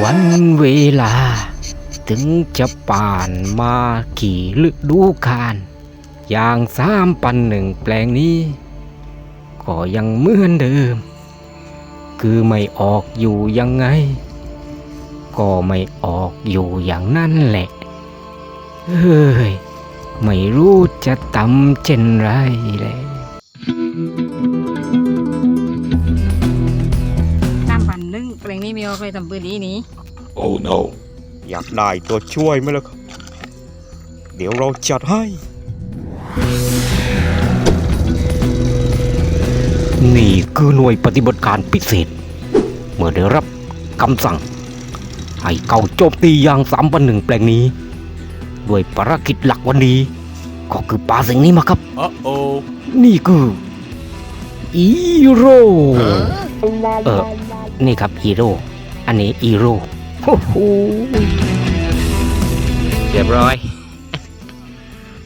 วันเวลา ถึงจะป่านมากี่ฤดูกาลอย่างสามปันหนึ่งแปลงนี้ ก็ยังเหมือนเดิม คือไม่ออกอยู่ยังไง ก็ไม่ออกอยู่อย่างนั้นแหละเฮ้ย ไม่รู้จะทำเช่นไรเลย มีเอาไปทำปืนดีนี้ Oh no อยากได้ตัวช่วยไหมล่ะครับ เดี๋ยวเราจัดให้ นี่คือหน่วยปฏิบัติการพิเศษ เมื่อได้รับคำสั่ง ให้เก่าโจมตีอย่างสามปันหนึ่งแปลงนี้ ด้วยภารกิจหลักวันนี้ ก็คือปาสิ่งนี้มาครับ Uh oh นี่คืออีโร่เออ นี่ครับฮีโร่ อันนี้อีโร่โอ้โหเรียบร้อย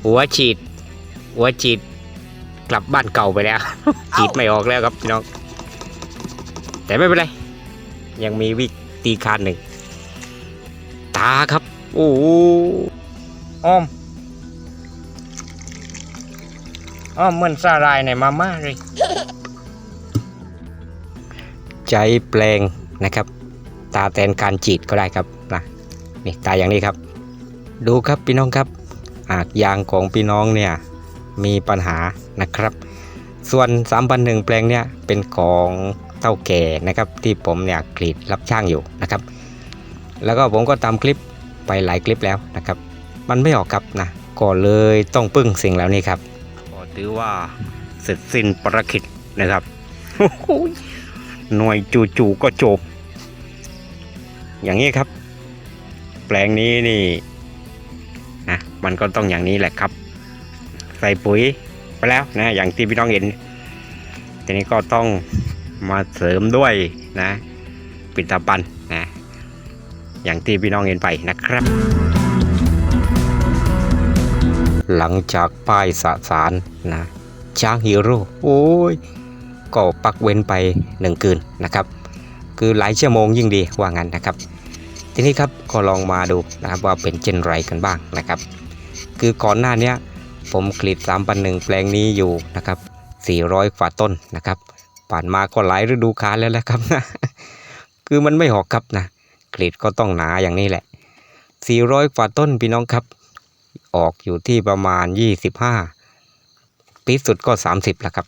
หัวฉีด หัวฉีด กลับบ้านเก่าไปแล้ว ฉีดไม่ออกแล้วครับพี่น้อง แต่ไม่เป็นไร ยังมีวิธีการหนึ่ง ตาครับ โอ้โหอ้อมอ๋อเหมือนสาลายในมาม่าเลย ใจแปลงนะครับ ตาแทนการจีดก็ได้ครับนะนี่ตาอย่างนี้ครับ ดูครับพี่น้องครับอากยางของพี่น้องเนี่ยมีปัญหานะครับ ส่วน3ามพันหนึ่งแปลงเนี่ยเป็นของเต้าแก่นะครับที่ผมเนี่ยกรีดรับช่างอยู่นะครับ แล้วก็ผมก็ทำคลิปไปหลายคลิปแล้วนะครับ มันไม่ออกครับนะก็เลยต้องพึ่งสิ่งเหล่านี้ครับก็ถือว่าเสร็จสิ้นภารกิจนะครับหน่วยจู่ๆก็จบ อย่างนี้ครับ แปลงนี้นี่นะมันก็ต้องอย่างนี้แหละครับ ใส่ปุ๋ยไปแล้วนะอย่างที่พี่น้องเห็นทีนี้ก็ต้องมาเสริมด้วยนะปิดตาปันนะอย่างที่พี่น้องเห็นไปนะครับ หลังจากป้ายสสารนะช้างฮีโร่โอ้ยก็ปักเว้นไปหนึ่งคืนนะครับ คือหลายชั่วโมงยิ่งดีว่างั้นนะครับ ทีนี้ครับก็ลองมาดูนะครับว่าเป็นเช่นไรกันบ้างนะครับ คือก่อนหน้านี้ผมกรีด3ามปันหนึ่งแปลงนี้อยู่นะครับ400กว่าต้นนะครับผ่านมาก็หลายฤดูกาลแล้วแหละครับนะคือมันไม่หอกครับนะกรีดก็ต้องหนาอย่างนี้แหละ 400กว่าต้นพี่น้องครับ ออกอยู่ที่ประมาณ 25ปีสุดก็ 30แล้วครับ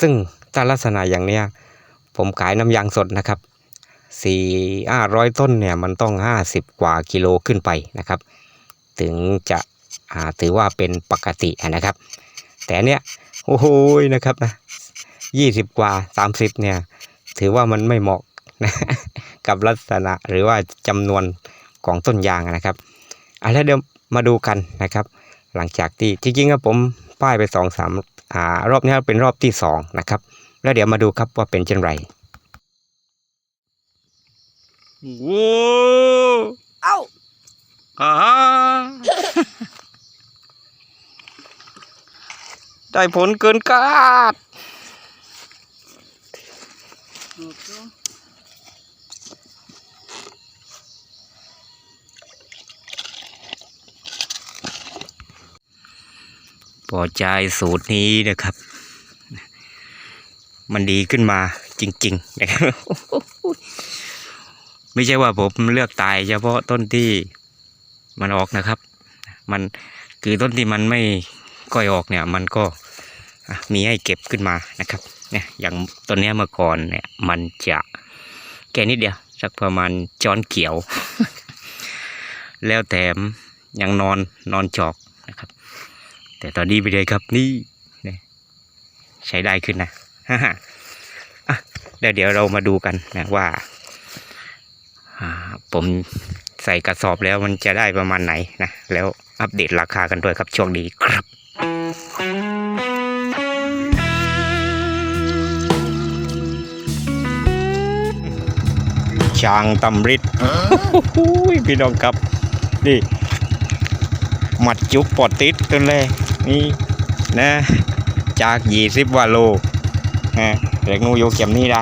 ซึ่งถ้าลักษณะอย่างเนี้ยผมขายน้ำยางสดนะครับ สี่ห้าร้อยต้นเนี่ยมันต้องห้าสิบกว่ากิโลขึ้นไปนะครับ ถึงจะถือว่าเป็นปกตินะครับ แต่เนี้ยโอ้โหนะครับนะยี่สิบกว่าสามสิบเนี่ยถือว่ามันไม่เหมาะนะกับลักษณะหรือว่าจำนวนของต้นยางนะครับอะแล้วเดี๋ยวมาดูกันนะครับ หลังจากที่จริงๆครับผมป้ายไปสองสามอ่ารอบนี้เป็นรอบที่สองนะครับ แล้วเดี๋ยวมาดูครับว่าเป็นเช่นไร โว้เอ้าอ่าได้ผลเกินคาดพอใจสูตรนี้นะครับ มันดีขึ้นมาจริง ๆ นะครับ ไม่ใช่ว่าผมเลือกตายเฉพาะต้นที่มันออกนะครับ มันคือต้นที่มันไม่ก่อยออกเนี่ย มันก็มีให้เก็บขึ้นมานะครับ เนี่ยอย่างต้นนี้เมื่อก่อนเนี่ย มันจะแค่นิดเดียวสักประมาณจอนเขียว แล้วแถมยังนอนนอนจอกนะครับ แต่ตอนนี้ไปเลยครับนี่เนี่ยใช้ได้ขึ้นนะอะเดี๋ยวเดี๋ยวเรามาดูกันนะว่า ผมใส่กระสอบแล้วมันจะได้ประมาณไหนนะ แล้วอัปเดตราคากันด้วยครับช่วงนี้ครับช่างตำริดโอ้ยพี่น้องครับ นี่หมัดจุกปอดติดตัวเลยนี่นะ จากยี่สิบวาโลนะเรียกนูโยเกียมนี่ได้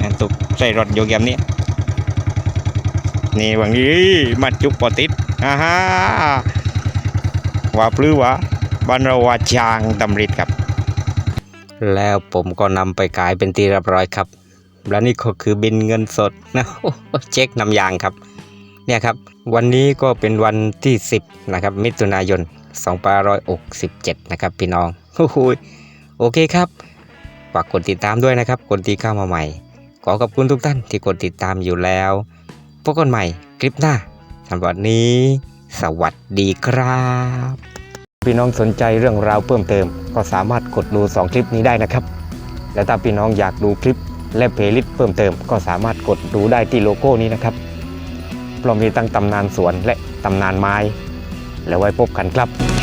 นะตุกใส่รถโยเกียมนี้ นี่วังนี้มาจุกปอติดอ่าฮะว่าปลื้วะบ้านราวาจางตำริดครับ แล้วผมก็นำไปขายเป็นที่เรียบร้อยครับ และนี่ก็คือบินเงินสดนะเช็คน้ำยางครับ เนี่ยครับ วันนี้ก็เป็นวันที่ 10 นะครับ มิถุนายน2567 นะครับ พี่น้องโอ้โหยโอเคครับฝากกดติดตามด้วยนะครับ คนที่เข้ามาใหม่ ขอขอบคุณทุกท่านที่กดติดตามอยู่แล้ว พบกันใหม่คลิปหน้าสำหรับวันนี้ สวัสดีครับ พี่น้องสนใจเรื่องราวเพิ่มเติม ก็สามารถกดดู 2 คลิปนี้ได้นะครับ และถ้าพี่น้องอยากดูคลิปและเพลย์ลิสต์เพิ่มเติม ก็สามารถกดดูได้ที่โลโก้นี้นะครับพร้อมมีตั้งตำนานสวนและตำนานไม้ แล้วไว้พบกันครับ